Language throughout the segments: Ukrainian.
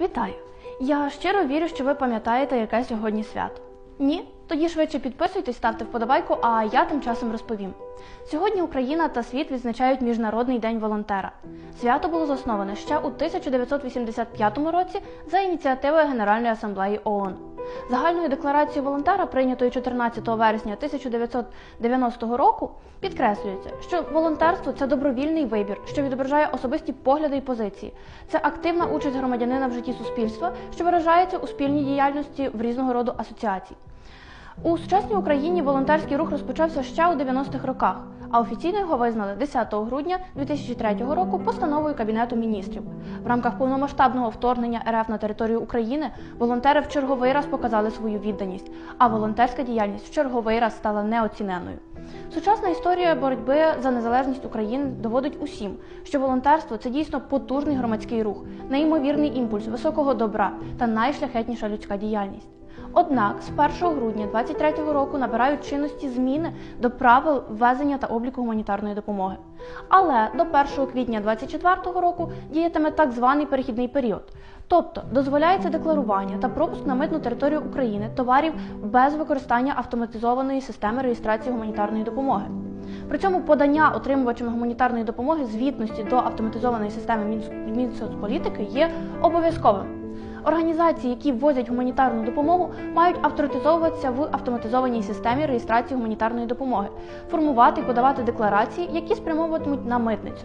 Вітаю! Я щиро вірю, що ви пам'ятаєте, яке сьогодні свято. Ні? Тоді швидше підписуйтесь, ставте вподобайку, а я тим часом розповім. Сьогодні Україна та світ відзначають Міжнародний день волонтера. Свято було засноване ще у 1985 році за ініціативою Генеральної асамблеї ООН. Загальною декларацією волонтера, прийнятою 14 вересня 1990 року, підкреслюється, що волонтерство це добровільний вибір, що відображає особисті погляди і позиції. Це активна участь громадянина в житті суспільства, що виражається у спільній діяльності в різного роду асоціацій. У сучасній Україні волонтерський рух розпочався ще у 90-х роках, а офіційно його визнали 10 грудня 2003 року постановою Кабінету міністрів. В рамках повномасштабного вторгнення РФ на територію України волонтери в черговий раз показали свою відданість, а волонтерська діяльність в черговий раз стала неоціненою. Сучасна історія боротьби за незалежність України доводить усім, що волонтерство це дійсно потужний громадський рух, неймовірний імпульс високого добра та найшляхетніша людська діяльність. Однак з 1 грудня 2023 року набирають чинності зміни до правил ввезення та обліку гуманітарної допомоги. Але до 1 квітня 2024 року діятиме так званий перехідний період. Тобто дозволяється декларування та пропуск на митну територію України товарів без використання автоматизованої системи реєстрації гуманітарної допомоги. При цьому подання отримувачами гуманітарної допомоги звітності до автоматизованої системи Мінс- Мінсоцполітики є обов'язковим. Організації, які ввозять гуманітарну допомогу, мають авторитизовуватися в автоматизованій системі реєстрації гуманітарної допомоги, формувати і подавати декларації, які спрямовуватимуть на митницю.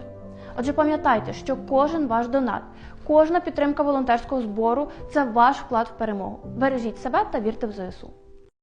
Отже, пам'ятайте, що кожен ваш донат, кожна підтримка волонтерського збору це ваш вклад в перемогу. Бережіть себе та вірте в ЗСУ.